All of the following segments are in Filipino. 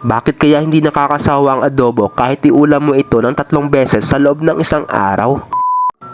Bakit kaya hindi nakakasawa ang adobo kahit iulam mo ito ng tatlong beses sa loob ng isang araw?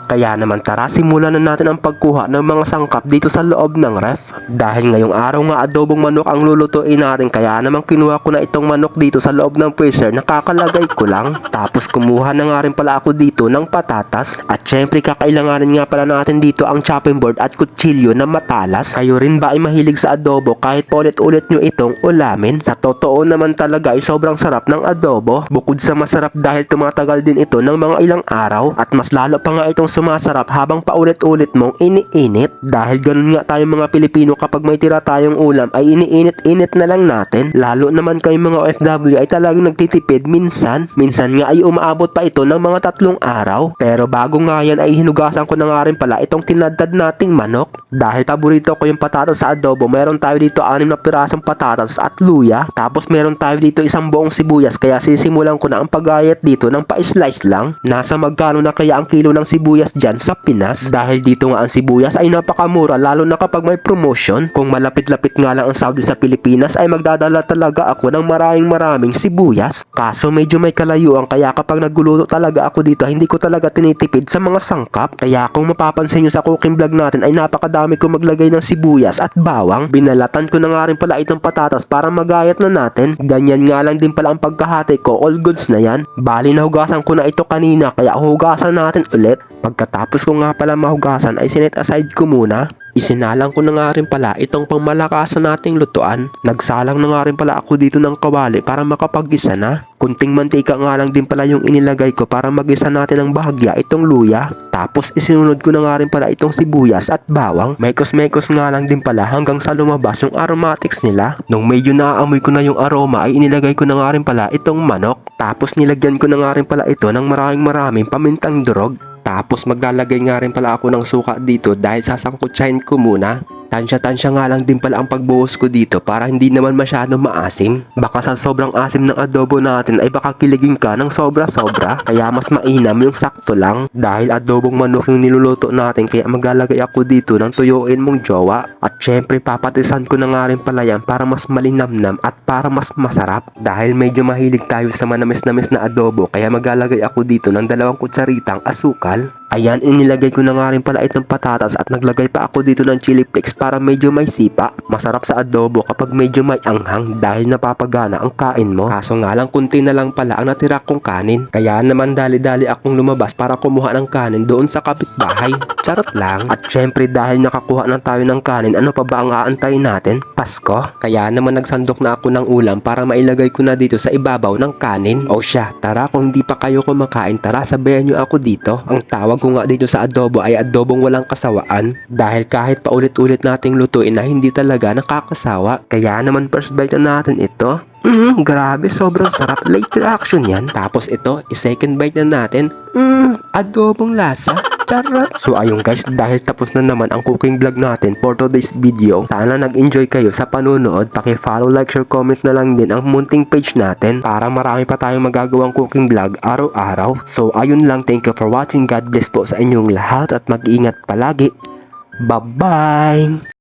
Kaya naman tara simulan na natin ang pagkuha ng mga sangkap dito sa loob ng ref. Dahil ngayong araw nga adobong manok ang lulutuin natin kaya naman kinuha ko na itong manok dito sa loob ng freezer nakakalagay ko lang. Tapos kumuha na nga rin pala ako dito ng patatas at syempre kakailanganin nga pala natin dito ang chopping board at kutsilyo na matalas. Kayo rin ba ay mahilig sa adobo kahit paulit-ulit nyo itong ulamin? Sa totoo naman talaga ay sobrang sarap ng adobo. Bukod sa masarap dahil tumatagal din ito ng mga ilang araw at mas lalo pa nga itong sumasarap habang paulit-ulit mong iniinit. Dahil ganun nga tayong mga Pilipino kapag may tira tayong ulam ay iniinit-init na lang natin. Lalo naman kayong mga OFW ay talagang nagtitipid minsan. Minsan nga ay umaabot pa ito ng mga tatlong araw. Pero bago nga yan ay hinugasan ko na nga rin pala itong tinadtad nating manok. Dahil paborito ko yung patatas sa adobo, meron tayo dito anim na pirasong patatas at luya. Tapos meron tayo dito isang buong sibuyas kaya sisimulan ko na ang pagayat dito ng pa-slice lang. Nasa magkano na kaya ang kilo ng sibuyas dyan sa Pinas? Dahil dito nga ang sibuyas ay napakamura lalo na kapag may promotion. Kung malapit-lapit nga lang ang Saudi sa Pilipinas ay magdadala talaga ako ng maraming maraming sibuyas. Kaso medyo may kalayuan kaya kapag nagluluto talaga ako dito hindi ko talaga tinitipid sa mga sangkap. Kaya kung mapapansin nyo sa cooking vlog natin ay napakadami ko maglagay ng sibuyas at bawang. Binalatan ko na nga rin pala itong patatas para magayat na natin. Ganyan nga lang din pala ang pagkahati ko. All goods na yan. Bali nahugasan ko na ito kanina kaya hugasan natin ulit. Pagkatapos ko nga pala mahugasan ay sinet aside ko muna. Isinalang ko na nga rin pala itong pangmalakasan nating lutuan. Nagsalang na nga rin pala ako dito ng kawali para makapag-isa na. Kunting mantika nga lang din pala yung inilagay ko para mag-isa natin ng bahagya itong luya. Tapos isinunod ko na nga rin pala itong sibuyas at bawang. Mekos-mekos nga lang din pala hanggang sa lumabas yung aromatics nila. Nung medyo naaamoy ko na yung aroma ay inilagay ko na nga rin pala itong manok. Tapos nilagyan ko na nga rin pala ito ng maraming maraming pamintang durog. Tapos maglalagay nga rin pala ako ng suka dito dahil sasangkutsahin ko muna. Tansya-tansya nga lang din pala ang pagbuhos ko dito para hindi naman masyado maasim. Baka sa sobrang asim ng adobo natin ay baka kiligin ka ng sobra-sobra. Kaya mas mainam yung sakto lang. Dahil adobong manok yung niluluto natin kaya maglalagay ako dito ng tuyuin mong jowa. At syempre papatisan ko na nga rin pala yan para mas malinamnam at para mas masarap. Dahil medyo mahilig tayo sa manamis-namis na adobo kaya maglalagay ako dito ng dalawang kutsaritang asukal. Ayan, inilagay ko na nga rin pala itong patatas at naglagay pa ako dito ng chili flakes para medyo may sipa. Masarap sa adobo kapag medyo may anghang dahil napapagana ang kain mo. Kaso nga lang kunti na lang pala ang natira kong kanin. Kaya naman dali-dali akong lumabas para kumuha ng kanin doon sa kapitbahay. Charot lang. At syempre dahil nakakuha na tayo ng kanin, ano pa ba ang aantayin natin? Pasko. Kaya naman nagsandok na ako ng ulam para mailagay ko na dito sa ibabaw ng kanin. O siya, tara kung hindi pa kayo kumakain, tara sabayan nyo ako dito. Ang tawag ko nga dito sa adobo ay adobong walang kasawaan. Dahil kahit paulit-ulit nating lutuin na hindi talaga nakakasawa. Kaya naman first bite na natin ito. Mm, grabe, sobrang sarap. Late reaction yan. Tapos ito, i-second bite na natin. Mm, adobong lasa. Charot! So ayun guys, dahil tapos na naman ang cooking vlog natin for today's video. Sana nag-enjoy kayo sa panonood. Paki-follow, like, share, comment na lang din ang munting page natin para marami pa tayong magagawang cooking vlog araw-araw. So ayun lang, thank you for watching. God bless po sa inyong lahat at mag-iingat palagi. Bye-bye!